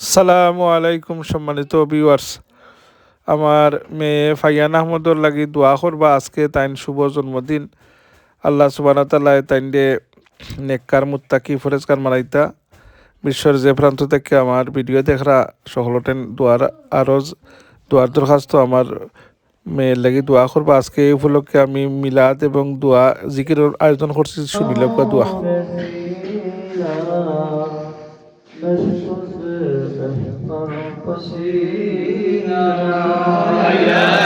সালামু আলাইকুম সম্মানিত ভিউয়ার্স আমার মেয়ে ফাইয়ান আহমদর লাগি দোয়া করবা আজকে তাইন শুভ জন্মদিন। আল্লাহ সুবান তাল্লাহ তাইনডে নেককার, মুত্তাকি ফরেজকার মারাইতা বিশ্বের যে প্রান্ত থেকে আমার ভিডিও দেখরা সকলটেন দোয়ার আরজ, দোয়ার দরখাস্ত আমার মেয়ের লাগি দোয়া করবা। আজকে এই উপলক্ষে আমি মিলাদ এবং দোয়া, জিকিরের আয়োজন করছি। শুনিল দোয়া। Pasina. Yeah.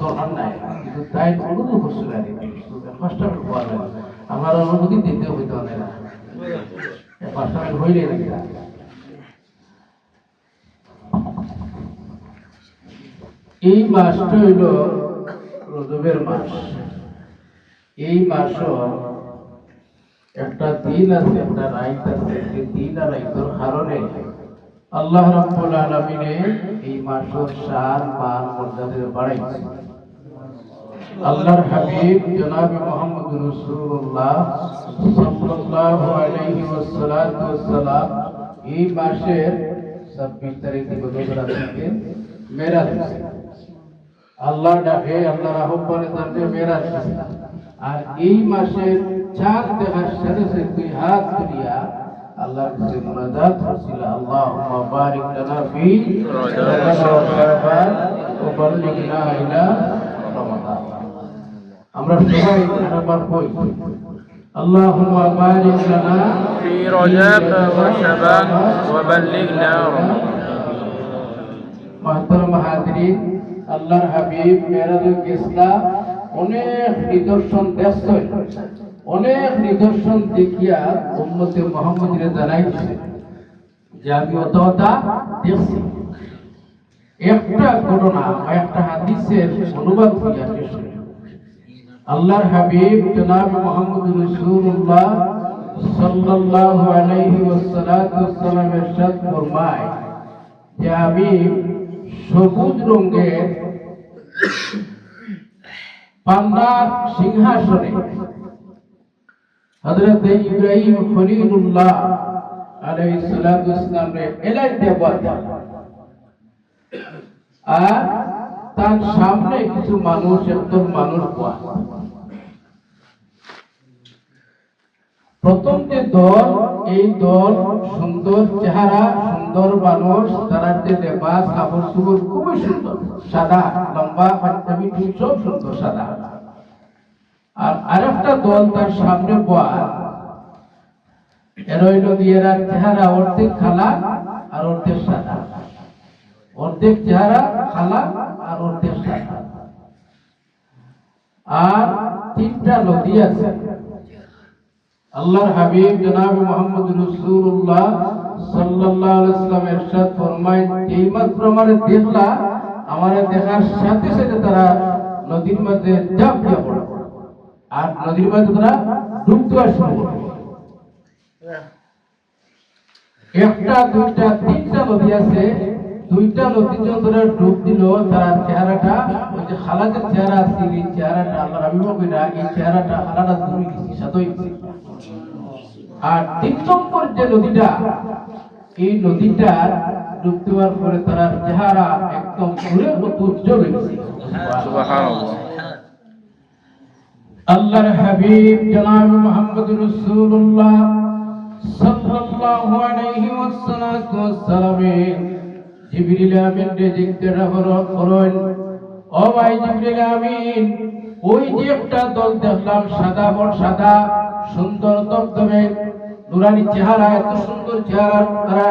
দরকার নাই। কিন্তু তাই বস্তু লাগে কষ্ট পাওয়া আমার অনুমতি দিতে হইতে হবে না। হইলে এই মাসটা হইল মাস। এই একটা দিন আছে, একটা রাইত আছে। দিন আর রাইতের কারণে আল্লাহ রাব্বুল আলামিনে এই মাসের শান মান মর্যাদা বাড়াইছে আল্লাহর হাবিব জনাব মুহাম্মদ রাসূলুল্লাহ সাল্লাল্লাহু আলাইহি ওয়াসাল্লাতু ওয়াসসালাম এই মাসের 26 তারিখ থেকে দোসরা থেকে মেরাজ। আল্লাহ ডাকে, আল্লাহর আহ্বানে তাকে মেরাজ আর এই মাসের চার দেখার সাথে সাথে দুই হাত তুলিয়া আল্লাহর কাছে মুনাজাত করছিল আল্লাহুম্মা বারিক লানা ফি রজব ওয়া শাবান ওয়া বাল্লিগনা ইলা রমাদান আমরা সবাই আরেকবার কই আল্লাহুম্মা বারিক লানা في رجب وشبان وبلغنا رمضان মহতরম হাজরিন আল্লাহর হাবিব মেরাজুল ইসলাম অনেক নিদর্শন দেখছে অনেক নিদর্শন দেখিয়া উম্মতে মোহাম্মদের জানাইছে যে আমি অত অতা দেখছি একটা ঘটনা একটা হাদিসের অনুবাদ করিয়া। আল্লাহর হাবিব জনাব মোহাম্মদ রাসূলুল্লাহ সাল্লাল্লাহু আলাইহি ওয়াসাল্লাম ইরশাদ ফরমায় যে আমি সবুজ রঙের পান্নার সিংহাসনে হযরত ইব্রাহিম খলিলুল্লাহ আলাইহিস সালাতু ওয়াসসালাম রে এলাই দেওয়া আর তার সামনে কিছু মানুষ, একদল মানুষ পাওয়া প্রথম যে দল, এই দল সুন্দর চেহারা, সুন্দর মানুষ তারা যে লেবাস কাপড় চুপড় খুবই সুন্দর, সাদা, লম্বা, পাঞ্জাবি, সব সুন্দর, সাদা। আর আরেকটা দল তার সামনে বয়া। এর হইল এরা চেহারা অর্ধেক খালা আর অর্ধেক সাদা। অর্ধেক চেহারা খালা আর অর্ধেক সাদা। আর তিনটা নদী আছে। আল্লাহর হাবিব জনাব মুহাম্মদ রাসূলুল্লাহ সাল্লাল্লাহু আলাইহি ওয়াসাল্লাম ইরশাদ ফরমায় দেখলা দেখার সাথে সাথে তারা নদীর মধ্যে পড়ে। আর নদীর মধ্যে তোমরা ডুবতে আসবে একটা, দুইটা, তিনটা নদী আছে। দুইটা নদীর জন্য তোরা ডুব দিল, তার চেহারাটা, ওই যে খালাদের চেহারা আছে, এই চেহারাটা, আল্লাহর রাবি মবিনা এই চেহারাটা আলাদা তুমি গেছি সাতই আর তিন নম্বর যে নদীটা, এই নদীটা ডুব দেওয়ার পরে তার চেহারা একদম ফুলের মতো উজ্জ্বল হয়েছে আল্লাহর হাবিব জনাব মুহাম্মদ রাসূলুল্লাহ সাল্লাল্লাহু আলাইহি জিবরিল আমিন করুন। ও ভাই জিবরিল আমিন, ওই যে একটা দল দেখলাম, সাদা বড় সাদা, সুন্দর নুরানি চেহারা, এত সুন্দর চেহারা তারা।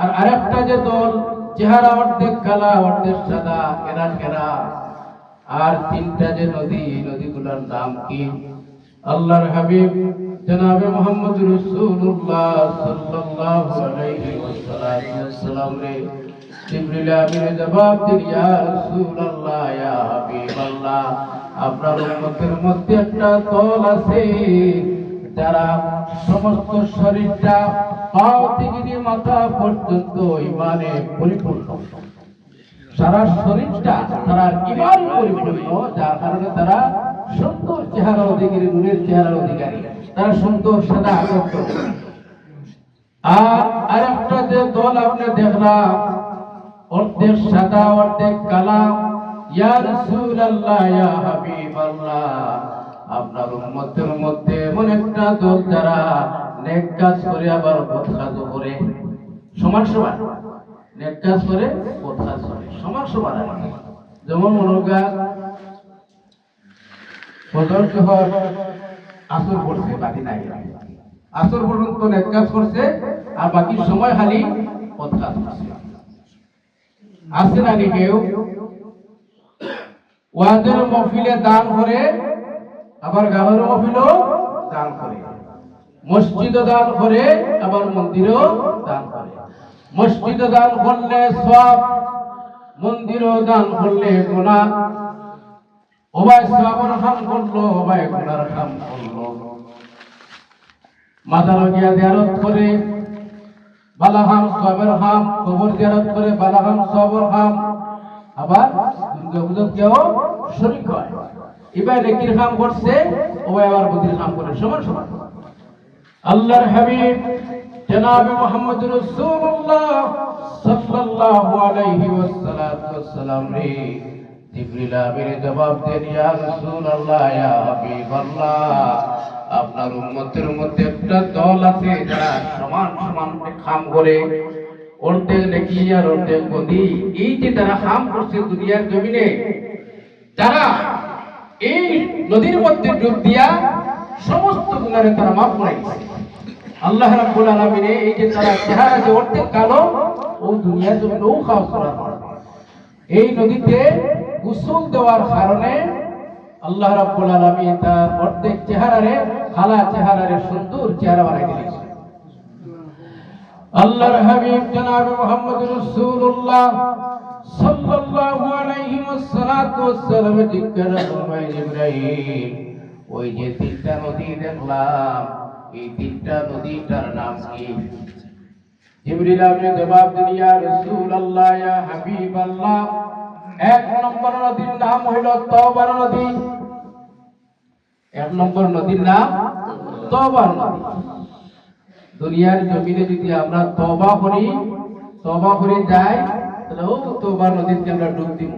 আর আরেকটা যে দল, চেহারা অর্ধেক কালা, অর্ধেক সাদা কেরা কেরা আর তিনটা যে নদী, এই নদীগুলোর নাম কি? আল্লাহর হাবিব জনাবে মোহাম্মদ রাসূলুল্লাহ সাল্লাল্লাহু আলাইহি ওয়াসাল্লাম রে। জিবরিল জবাব দিল ইয়া রাসূলুল্লাহ, ইয়া আপনার উম্মতের মধ্যে একটা দল আছে যারা সমস্ত শরীরটা থেকে মাথা পর্যন্ত ইমানে পরিপূর্ণ। সারা শরীরটা তারা ইমান পরিপূর্ণ? যার কারণে তারা সুন্দর চেহারা অধিকারী নূরের চেহারার অধিকারী। তারা সুন্দর সাদা আগত আর আরেকটা যে দল আপনি অর্ধেক সাদা, অর্ধেক কালা। ইয়া আপনার মধ্যে এমন একটা দল যারা নেক কাজ করে আবার করে। সমান সমান। নেক কাজ করে কাজ করে। সমান সমান যেমন জোহর আসর বাকি নাই। আসর পর্যন্ত কাজ করছে, আর বাকি সময় খালি করছে। আছে নাকি কেউ। ওয়াদের মহফিলে দান করে, আবার গানের মহফিলও দান করে। মসজিদও দান করে, আবার মন্দিরও দান করে। মসজিদে দান করলে সব মন্দিরও দান করলে গুনাহ ওবায় সবর খাম করল ওবায় গুনার খাম করল। মাথা লগিয়া জিয়ারত করে বালাহাম সবের হাম, কবর জিয়ারত করে বালাহাম সবর হাম। আবার দুর্গা পূজা কেউ শরীক হয়। এবার নেকির কাম করছে ও আবার বুদ্ধির কাম করে সমান সমান। আল্লাহর হাবিব, জনাব মুহাম্মদ রাসূলুল্লাহ। সাল্লাল্লাহু আলাইহি ওয়াসাল্লাম রে। জিবরিল আমির জবাব দেন, ইয়া রাসূলুল্লাহ, ইয়া হাবিবাল্লাহ। আপনার উম্মতের মধ্যে একটা দল আছে, যারা সমান সমান কাম করে। অর্ধেক নাকি আর অর্ধেক বন্দি। এই যে তারা হাম করছে দুনিয়ার জমিনে, যারা এই নদীর মধ্যে ডুব দিয়া সমস্ত গুণারে তারা মাফ করে আল্লাহ রাব্বুল আলামিন এই যে তারা চেহারা যে অর্ধেক কালো ও দুনিয়ার খাওয়া করা এই নদীতে গোসল দেওয়ার কারণে আল্লাহ রাব্বুল আলামিন তার অর্ধেক চেহারারে, খালা চেহারারে সুন্দর চেহারা বানাই দিয়েছে আল্লাহর হাবিব জনাব মুহাম্মদ রাসূলুল্লাহ সাল্লাল্লাহু আলাইহি ওয়াসাল্লাতু ওয়াসসালাম জিজ্ঞাসা করলেন ইব্রাহিম, ওই যে তিনটা নদী দেখলাম, এই তিনটা নদীটার নাম কি? জিবরিল আপনি জবাব দিন ইয়া রাসূলুল্লাহ, ইয়া হাবিবাল্লাহ। এক নম্বর নদীর নাম হইল তওবার নদী। এক নম্বর নদীর নাম তওবার নদী। দুনিয়ার জমিনে যদি আমরা তবা করি তবা করে যাই, তাহলে ও তবার নদীতে আমরা ডুব দিব।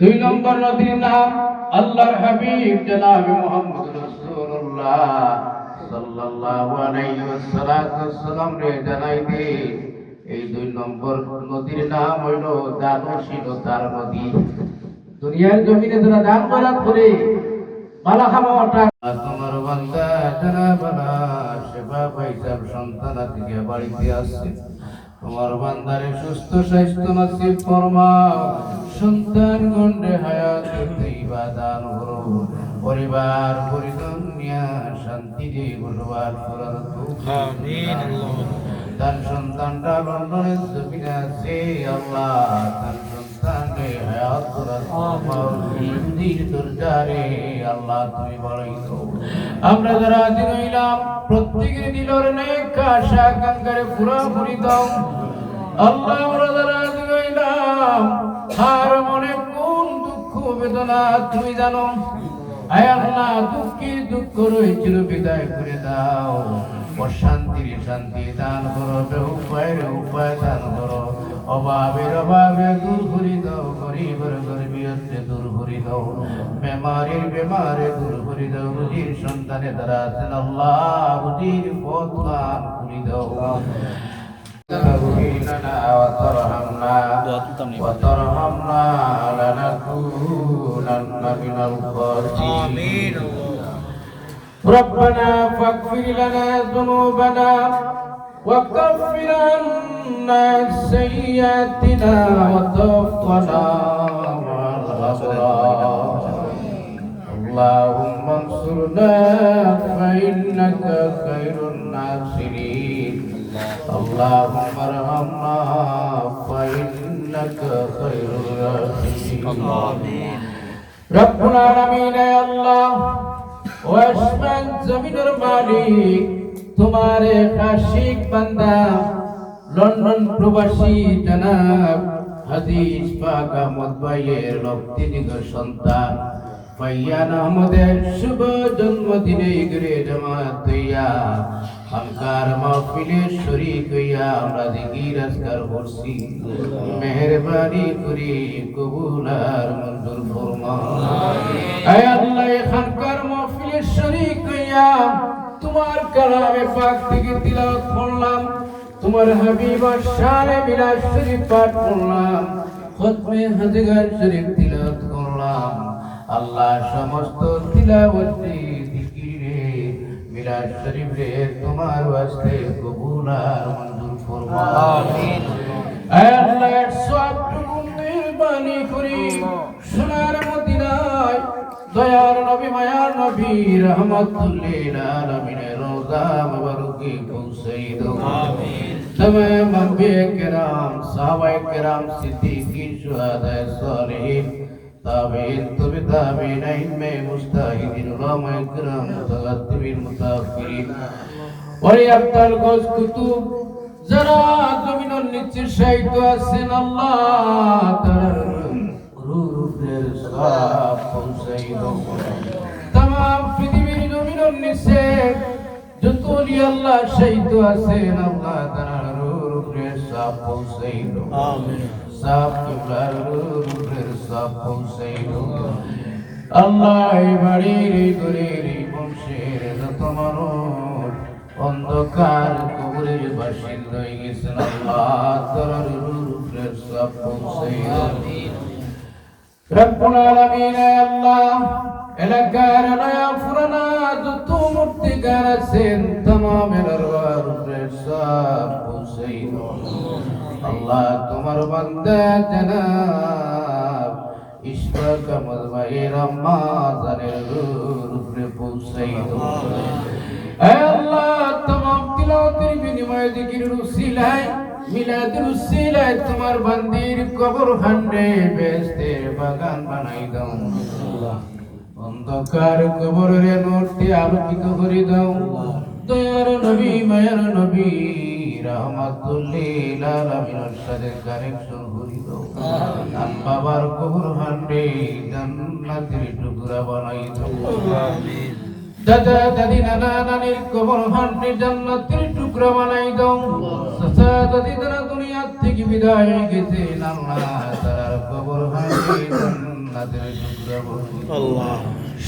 দুই নম্বর নদীর নাম আল্লাহর হাবিব, জনাব মুহাম্মদ রাসূলুল্লাহ। তোমার সন্তান বাড়িতে তোমার বান্দারে সুস্থ, স্বাস্থ্য নসিব ফরমাও সন্তান গন্ডে হায়াত দান পরিবার পরিজন নিয়া শান্তি দিয়ে বসবাস করার তার সন্তানটা লন্ডনের জমিনে আছে আল্লাহ তার সন্তানকে হায়াত করার দিন দরজারে আল্লাহ তুমি বড়ই তো। আমরা যারা দিন হইলাম প্রত্যেকের দিলর নেক আশা কাঙ্গারে পুরা পুরি দাও আল্লাহ আমরা যারা দিন হইলাম আর মনে কোন দুঃখ বেদনা তুমি জানো? আয় আল্লাহ দুঃখী দুঃখ রয়েছিল বিদায় করে দাও অশান্তির শান্তি দান করো উপায়ের উপায় দান করো অভাবের অভাবে দূর করি দাও গরিবের গরিবিয়তে দূর করি দাও বেমারির বেমারে দূর করি দাও বুঝির সন্তানে দ্বারা আছেন আল্লাহ বুঝির পথ দান করি দাও لنا وترحمنا وترحمنا لنكونن من الخاسرين ربنا فاغفر لنا ذنوبنا وكفر عنا سيئاتنا وتوفنا مع الأبرار اللهم انصرنا فإنك خير الناصرين اللهم ارحمنا فإنك خير الراحمين رب العالمين يا الله ওয়াসমান জমিনের মালিক, তোমার এক আশিক বান্দা, লন্ডন প্রবাসী জনাব। হাদিস পাক আহমদ ভাইয়ের লব্ধিনিক সন্তান। ফাইয়ান আহমদের শুভ জন্মদিনে গরে জামাত হইয়া খানকার মাহফিলের শরীক হইয়া আমরা জিকির আজকার করছি। মেহরবানি করে, কবুল আর মঞ্জুর ফরমা আয় আল্লাহ খানকার শরীক হইয়া তোমার কালামে পাক থেকে তিলাওয়াত করলাম। তোমার হাবিবার শানে বিলাস শরীফ পাঠ করলাম। খতমে হাজগার শরীফ তিলাওয়াত করলাম। আল্লাহ সমস্ত তিলাওয়াতে জিকিরে বিলাস শরীফ রে তোমার ওয়াস্তে কবুল আর মঞ্জুর ফরমা আমিন। আল্লাহ সবটুকু মেহরবানি করি। সোনার মদিনায় দয়ার নবী মায়ার নবী রহমতুল্লিল আলামিনের রোজা মুবারকে পৌঁছাই দাও। আমিন। তমাম আম্বিয়া کرام সাহাবায়ে کرام সিদ্দিকীন শুহাদা সালেহীন তাবেইন তবে তাবেইন আইমে মুস্তাহিদিন উলামায়ে کرام মুতাকাব্বিরিন ওরে আফতাল গোস কুতুব যারা জমিনের নিচে আছেন আল্লাহ রূপের সব পৌঁছাই তাম পৃথিবীর জমিনের নিচে যত আল্লাহ শায়িত আছেন আল্লাহ তার রূপের সব পৌঁছাই আমিন। সব কিবলার রূপের সব পৌঁছাই আল্লাহ এই বাড়ির এই ঘরের এই বংশের যত মানুষ অন্ধকার কবরের বাসিন্দা হয়ে গেছেন আল্লাহ তার রূপের সব পৌঁছাই দাও রব্বুল আলামিন আল্লাহ, এলাকার নয়া ফুরানা যত মূর্তিকার আছেন তমাম এলাকার সব দাও। আল্লাহ তোমার বান্দা জনাব ইশফাক আহমদ ভাইয়ের আম্মা জানের রূপে পৌঁছাই আল্লাহ, তমাম তিলাওয়াতের বিনিময়ে জিকিরের উসিলায় মিলাদের উসিলায় তোমার বান্দির কবর খান্ডে বেস্তের বাগান বানাই দাও। অন্ধকার কবরের মূর্তি আলোকিত করে দাও। দয়ার নবী, মায়ার নবী, রহমাতুল্লিল বাবার কবর খান্ডে জান্নাতের টুকরা বানাই দাও। দাদা দাদি নানা নানির কবর হান্ডে জান্নাতের টুকরা বানাই দাও চাচা দাদি তারা দুনিয়া থেকে বিদায় গেছে নানা তারার কবর হান্ডে জান্নাতের টুকরা আল্লাহ।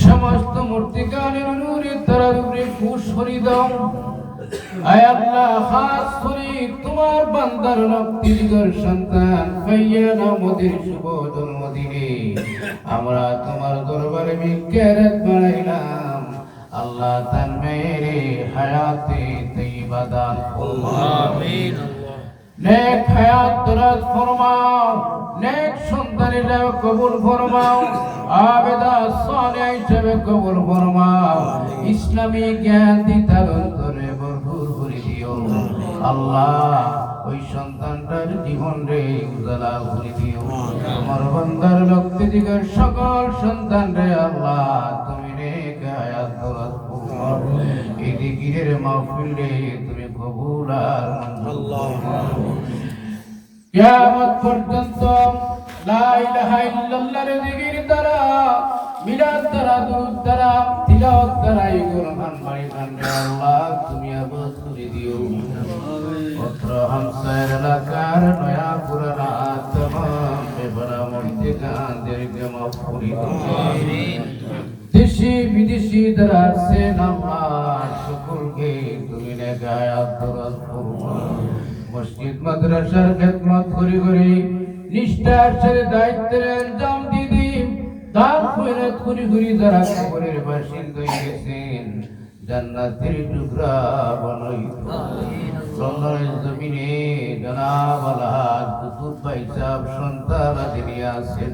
সমস্ত মূর্তিকানের নূরে তারার উপরে ফুস করি দাও। আয় আল্লাহ খাস করে তোমার বান্দার লক্তির সন্তান ফাইয়ান আমাদের শুভ জন্মদিনে। আমরা তোমার দরবারে মিকেরাত বানাইলাম আল্লাহ তান মেরে হায়াতে তৈবা দান আমিন। নেক হায়াত দরাজ ফরমাও নেক সন্তানের কবুল ফরমাও আবেদা সালে হিসেবে কবুল ফরমাও। ইসলামী জ্ঞান দিতার অন্তরে ভরপুর করে দিও। আল্লাহ ওই সন্তানটার জীবন রে উজালা করে দিও। তোমার বন্দার লক্ষ্য দিগের সকল সন্তান রে আল্লাহ তুমি এই দিগিরের মাহফিল তুমি কবুল কিয়ামত পর্যন্ত লা ইলাহা ইল্লাল্লাহর জিকির দ্বারা, মিলাদ দ্বারা, দুরূদ দ্বারা, তিলাওয়াত দ্বারা এই কোরআন কান্দে আল্লাহ, তুমি আবাদ করে দিও। পত্র হামসায়ের এলাকার নয়া পুরানা তমাম বেপরা মূর্তি কান্দেরকে মাফ করে দিও দেশি বিদেশি দ্বারা আছেন আল্লাহ সকলকে তুমি মসজিদ, মাদ্রাসার খেদমত করি করি। নিষ্ঠার সাথে দায়িত্বের আঞ্জাম দিদি দান খয়রাত করি করি যারা কবরের বাসিন্দা গেছেন জান্নাতের টুকরা বানাইতো রমজানের জমিনে সন্তান তিনি আছেন।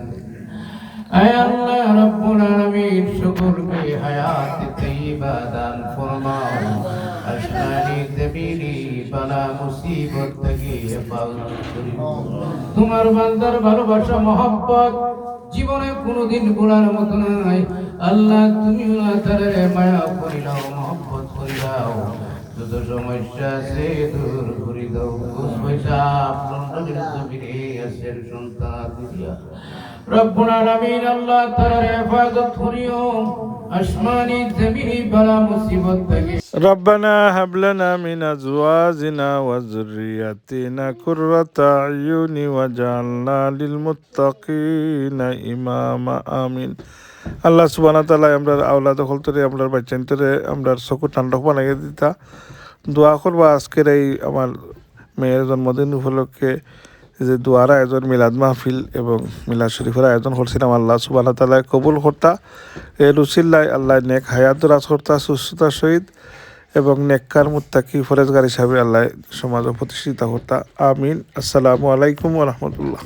তোমার বান্দার ভালোবাসা, মহব্বত, জীবনে কোনোদিন ভোলার মতো নাই। আল্লাহ তুমি মায়া করিলাও মহব্বত করিলাও যত সমস্যা আছে দূর করি দাও। পয়সা ربنا هب لنا من ازواجنا وذرياتنا قرة اعين واجعلنا للمتقين اماما امين হাব লানা ওয়া ইমামা, আমিন। আল্লাহ সুবহানাহু তাআলা আমরার আওলাদ হলতরে আমরার বাচ্চান্তরে আমরার সকু ঠান্ডা বানাই দিতা। দোয়া করবা আজকের এই আমার মেয়ের জন্মদিন উপলক্ষে। যে দুয়ার আয়োজন, মিলাদ মাহফিল এবং মিলাদ শরীফের আয়োজন করছিলাম আল্লাহ সুবাহ তালা কবুল হর্তা এ রুসিল্লাই আল্লাহ নেক হায়াত রাজ হর্তা সুস্থতার সহিত এবং নেককার মুত্তাকি ফরেজগার হিসাবে আল্লাহ সমাজ প্রতিষ্ঠিত হর্তা আমিন। আসসালামু আলাইকুম রহমতুল্লাহ।